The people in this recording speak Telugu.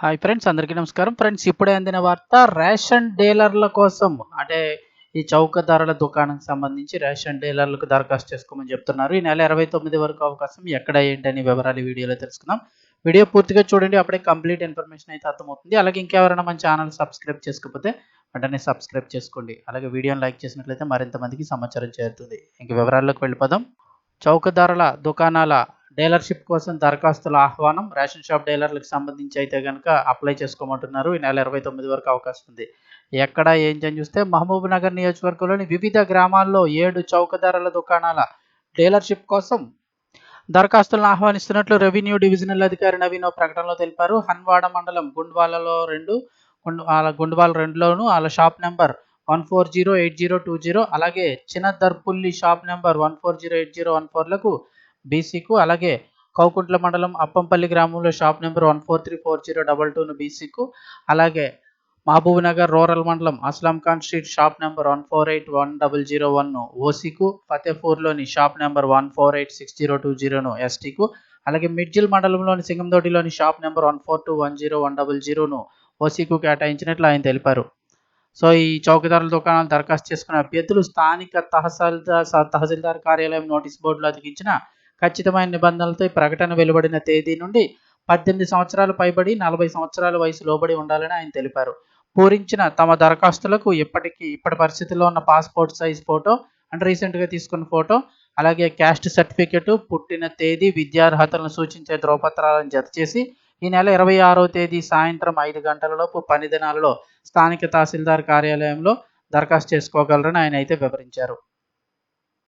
హాయ్ ఫ్రెండ్స్ అందరికీ నమస్కారం. ఫ్రెండ్స్ ఇప్పుడే అందిన వార్త రేషన్ డీలర్ల కోసం అంటే ఈ చౌక ధరల దుకాణం సంబంధించి రేషన్ డీలర్లకు దరఖాస్తు చేసుకోమని చెప్తున్నారు. ఈ నెల ఇరవై తొమ్మిది వరకు అవకాశం ఎక్కడ ఏంటని వివరాలు వీడియోలో తెలుసుకుందాం. వీడియో పూర్తిగా చూడండి అప్పుడే కంప్లీట్ ఇన్ఫర్మేషన్ అయితే అర్థమవుతుంది. అలాగే ఇంకెవరైనా మన ఛానల్ సబ్స్క్రైబ్ చేసుకోకపోతే వెంటనే సబ్స్క్రైబ్ చేసుకోండి. అలాగే వీడియోని లైక్ చేసినట్లయితే మరింత మందికి సమాచారం చేరుతుంది. ఇంక వివరాల్లోకి వెళ్ళిపోదాం. చౌకధరల దుకాణాల డీలర్షిప్ కోసం దరఖాస్తుల ఆహ్వానం. రేషన్ షాప్ డీలర్లకు సంబంధించి అయితే కనుక అప్లై చేసుకోమంటున్నారు. ఈ నెల ఇరవై తొమ్మిది వరకు అవకాశం ఉంది. ఎక్కడ ఏం చూస్తే మహబూబ్ నగర్ నియోజకవర్గంలోని వివిధ గ్రామాల్లో ఏడు చౌకధరల దుకాణాల డీలర్షిప్ కోసం దరఖాస్తులను ఆహ్వానిస్తున్నట్లు రెవెన్యూ డివిజనల్ అధికారి నవీన్ ప్రకటనలో తెలిపారు. హన్వాడ మండలం గుండ్వాలలో రెండు వాళ్ళ గుండ్వాల రెండులోను వాళ్ళ shop number one four zero eight zero two zero అలాగే Chinnadarpulli shop number one four zero eight zero one ఫోర్లకు బీసీకు అలాగే కౌకుంట్ల మండలం అప్పంపల్లి గ్రామంలో shop number one four three four zero double టూను బీసీకు అలాగే మహబూబ్ నగర్ రూరల్ మండలం Aslam Khan street shop number one four eight one double zero వన్ను ఓసీకు ఫతేపూర్లోని shop number one four eight six zero two జీరోను ఎస్టీకు అలాగే మిడ్జిల్ మండలంలోని సింగందోటిలోని shop number one four two one zero one double జీరోను ఓసీకు కేటాయించినట్లు ఆయన తెలిపారు. సో ఈ చౌకదారుల దుకాణాలు దరఖాస్తు చేసుకున్న అభ్యర్థులు స్థానిక తహసీల్దార్ తహసీల్దార్ కార్యాలయం నోటీస్ బోర్డులో అతికించిన ఖచ్చితమైన నిబంధనలతో ఈ ప్రకటన వెలువడిన తేదీ నుండి పద్దెనిమిది సంవత్సరాలు పైబడి నలభై సంవత్సరాల వయసు లోబడి ఉండాలని ఆయన తెలిపారు. పూరించిన తమ దరఖాస్తులకు ఇప్పటికీ ఇప్పటి పరిస్థితుల్లో ఉన్న పాస్పోర్ట్ సైజ్ ఫోటో అండ్ రీసెంట్గా తీసుకున్న ఫోటో అలాగే క్యాస్ట్ సర్టిఫికెట్ పుట్టిన తేదీ విద్యార్హతలను సూచించే ధ్రువపత్రాలను జత చేసి ఈ నెల ఇరవై ఆరో తేదీ సాయంత్రం ఐదు గంటలలోపు పని దినాలలో స్థానిక తహసీల్దార్ కార్యాలయంలో దరఖాస్తు చేసుకోగలరని ఆయన అయితే వివరించారు.